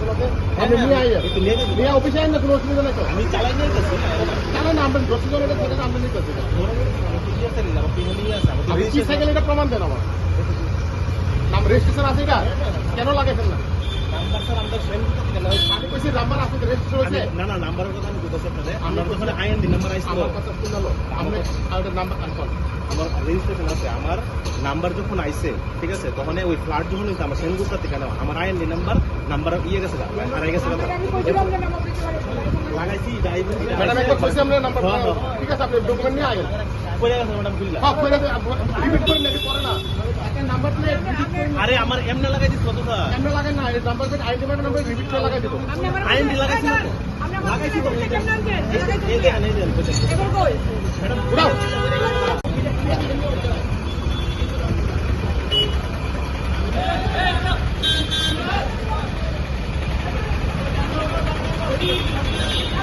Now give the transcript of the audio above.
Registration আছে আপনি নিয়ে আইয়া একটু নিয়ে যাবেন। নিয়ে অফিসে আইন না কোনো অসুবিধা নাই তো? আমি চালাই নিয়ে গেছি কেন না আমরা দশ জন এটা থেকে আমরা নিতে চাচ্ছি আপনি কি সাইকেল এটা প্রমাণ দেন আমার নাম রেজিস্ট্রেশন আছে এটা? কেন লাগাইছেন না কইছি নাম্বার আছে রেজিস্ট্রেশন হয়েছে। না না নাম্বারের কথা আমি বলতেছি আপনাদের আমরা তো ওখানে আইএনডি নাম্বার আইছিল আমার কথা শুনলো আপনি আর নাম্বার কনফার্ম আমার রেজিস্ট্রেশন আছে। আমার নাম্বার যখন আইছে ঠিক আছে তখন ওই ফ্ল্যাট যখন হইছে আমার সেনগুপ্তা থেকে নেওয়া আমার আইএনডি নাম্বার নাম্বার ইয়ে গেছে হারাই গেছে। লাগাইছি যাইবেন ম্যাডাম একবার কইছি আমরা নাম্বার হ্যাঁ, হ্যাঁ। ঠিক আছে আপনি ডকুমেন্ট নিয়ে কইরা গেছে ম্যাডাম বুঝলা হ্যাঁ কইরা রিপিট করে নাকি না একটা নাম্বার প্লেট রিপিট করে আরে আমার এমনি লাগাই দিস কত আমরা লাগাই না এই number plate ID number repeat করে লাগাই দেবো আইএনডি লাগাইছি না তো লাগাইছি তো এই দেখেন এই দেখেন এই দেখেন ম্যাডাম উড়াও Thank